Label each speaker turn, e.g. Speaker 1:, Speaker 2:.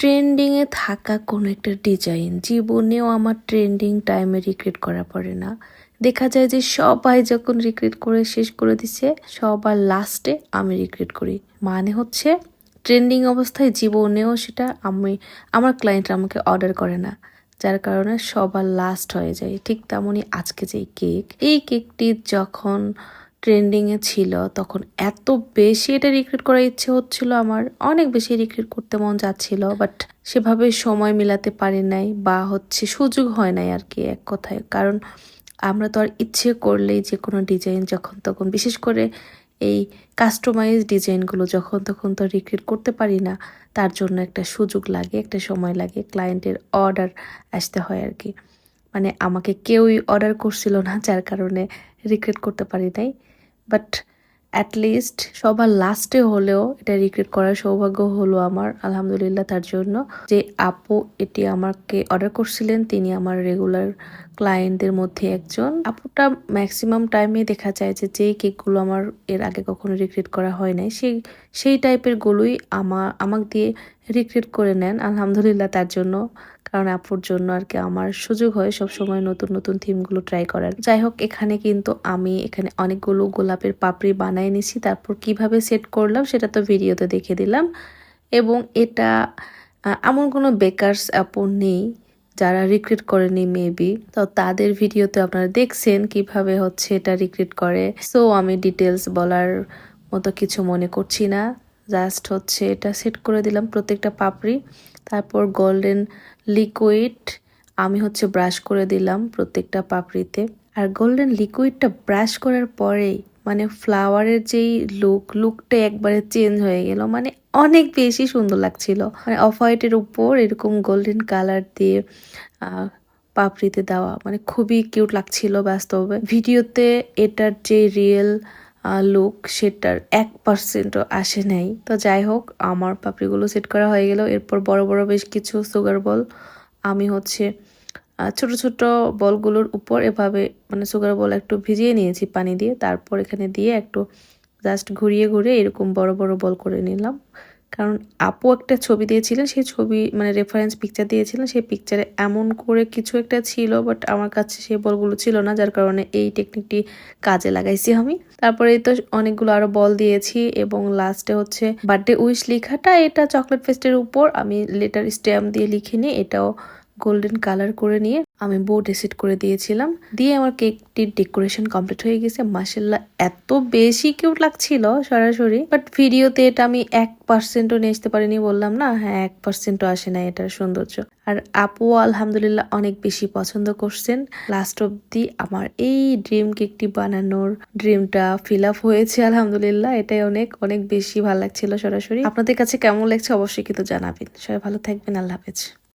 Speaker 1: ট্রেন্ডিংয়ে থাকা কোনো একটা ডিজাইন জীবনেও আমার ট্রেন্ডিং টাইমে রিক্রিয়েট করা পড়ে না। দেখা যায় যে সবাই যখন রিক্রিয়েট করে শেষ করে দিছে, সবার লাস্টে আমি রিক্রিয়েট করি। মানে হচ্ছে ট্রেন্ডিং অবস্থায় জীবনেও সেটা আমি, আমার ক্লায়েন্টরা আমাকে অর্ডার করে না। যার কারণে সবার লাস্ট হয়ে যায়। ঠিক তেমনই আজকে যে কেক এই কেকটি যখন ট্রেন্ডিংয়ে ছিল, তখন এত বেশি এটা রিক্রিয়েট করার ইচ্ছে হচ্ছিল আমার। অনেক বেশি রিক্রিয়েট করতে মন যাচ্ছিল বাট সেভাবে সময় মিলাতে পারি নাই বা হচ্ছে সুযোগ হয় নাই আর কি এক কথায়। কারণ আমরা তো আর ইচ্ছে করলেই যে কোনো ডিজাইন যখন তখন, বিশেষ করে এই কাস্টমাইজ ডিজাইনগুলো যখন তখন তো রিক্রিয়েট করতে পারি না, তার জন্য একটা সুযোগ লাগে, একটা সময় লাগে ক্লায়েন্টের অর্ডার আসতে হয় আর কি। মানে আমাকে কেউই অর্ডার করছিল না, যার কারণে রিক্রিয়েট করতে পারি নাই। বাট অ্যাটলিস্ট সবার লাস্টে হলেও এটা রিক্রিয়েট করার সৌভাগ্য হলো আমার, আলহামদুলিল্লাহ তার জন্য। যে আপু এটি আমাকে অর্ডার করছিলেন, তিনি আমার রেগুলার ক্লায়েন্টদের মধ্যে একজন। আপুটা ম্যাক্সিমাম টাইমে দেখা যায় যে যেই কেকগুলো আমার এর আগে কখনো রিক্রিয়েট করা হয় নাই, সেই সেই টাইপের গুলোই আমা আমাকে দিয়ে রিক্রিয়েট করে নেন, আলহামদুলিল্লাহ তার জন্য। কারণ আপুর জন্য আর কি আমার সুযোগ হয় সব সময় নতুন নতুন থিমগুলো ট্রাই করার। যাই হোক এখানে কিন্তু আমি এখানে অনেকগুলো গোলাপের পাপড়ি বানিয়ে নিছি। তারপর কীভাবে সেট করলাম সেটা তো ভিডিওতে দেখে দিলাম। এবং এটা এমন কোনো বেকারস অ্যাপও নেই যারা রিক্রিয়েট করেনি মেবি তো তাদের ভিডিওতে আপনারা দেখছেন কীভাবে হচ্ছে এটা রিক্রিয়েট করে। সো আমি ডিটেলস বলার মতো কিছু মনে করছি না। জাস্ট হচ্ছে এটা সেট করে দিলাম প্রত্যেকটা পাপড়ি। তারপর গোল্ডেন লিকুইড আমি হচ্ছে ব্রাশ করে দিলাম প্রত্যেকটা পাপড়িতে। আর গোল্ডেন লিকুইডটা ব্রাশ করার পরেই মানে ফ্লাওয়ারের যেই লুক লুকটা একবারে চেঞ্জ হয়ে গেল। মানে অনেক বেশি সুন্দর লাগছিল। মানে অফ হোয়াইটের উপর এরকম গোল্ডেন কালার দিয়ে পাপড়িতে দেওয়া। মানে খুবই কিউট লাগছিল বাস্তবে। ভিডিওতে এটার যে রিয়েল লুক সেটার এক পার্সেন্টও আসে নাই। তো যাই হোক, আমার পাপড়িগুলো সেট করা হয়ে গেল। এরপর বড় বড় বেশ কিছু সুগার বল আমি হচ্ছে ছোট ছোট বলগুলোর উপর এভাবে মানে সুগার বল একটু ভিজিয়ে নিয়েছি পানি দিয়ে। তারপর এখানে দিয়ে একটু জাস্ট ঘুরিয়ে ঘুরিয়ে এরকম বড় বড় বল করে নিলাম। কারণ আপু একটা ছবি দিয়েছিলেন, সেই ছবি মানে রেফারেন্স পিকচার দিয়েছিলেন, সেই পিকচারে এমন করে কিছু একটা ছিল বাট আমার কাছে সেই বলগুলো ছিল না, যার কারণে এই টেকনিকটি কাজে লাগাইছি আমি। তারপরে তো অনেকগুলো আরও বল দিয়েছি এবং লাস্টে হচ্ছে বার্থডে উইশ লেখাটা, এটা চকলেট ফেস্টের উপর আমি লেটার স্ট্যাম্প দিয়ে লিখিনি, এটাও গোল্ডেন কালার করে নিয়ে আমি বোর্ডে সেট করে দিয়েছিলাম। দিয়ে আমার কেকটির ডেকোরেশন কমপ্লিট হয়ে গেছে। মাসাল্লাহ এত বেশি কিউট লাগছিল সরাসরি। বাট ভিডিওতে এটা আমি এক পার্সেন্টও নিয়ে আসতে পারিনি, বললাম, না হ্যাঁ এক পার্সেন্টও আসে না এটার সৌন্দর্য। আর আপু আলহামদুলিল্লাহ অনেক বেশি পছন্দ করছেন। লাস্ট অব্দি আমার এই ড্রিম কেকটি বানানোর ড্রিমটা ফিল আপ হয়েছে, আলহামদুলিল্লাহ। এটাই অনেক অনেক বেশি ভালো লাগছিল সরাসরি। আপনাদের কাছে কেমন লাগছে অবশ্যই কিন্তু জানাবেন। সবাই ভালো থাকবেন, আল্লাহ হাফেজ।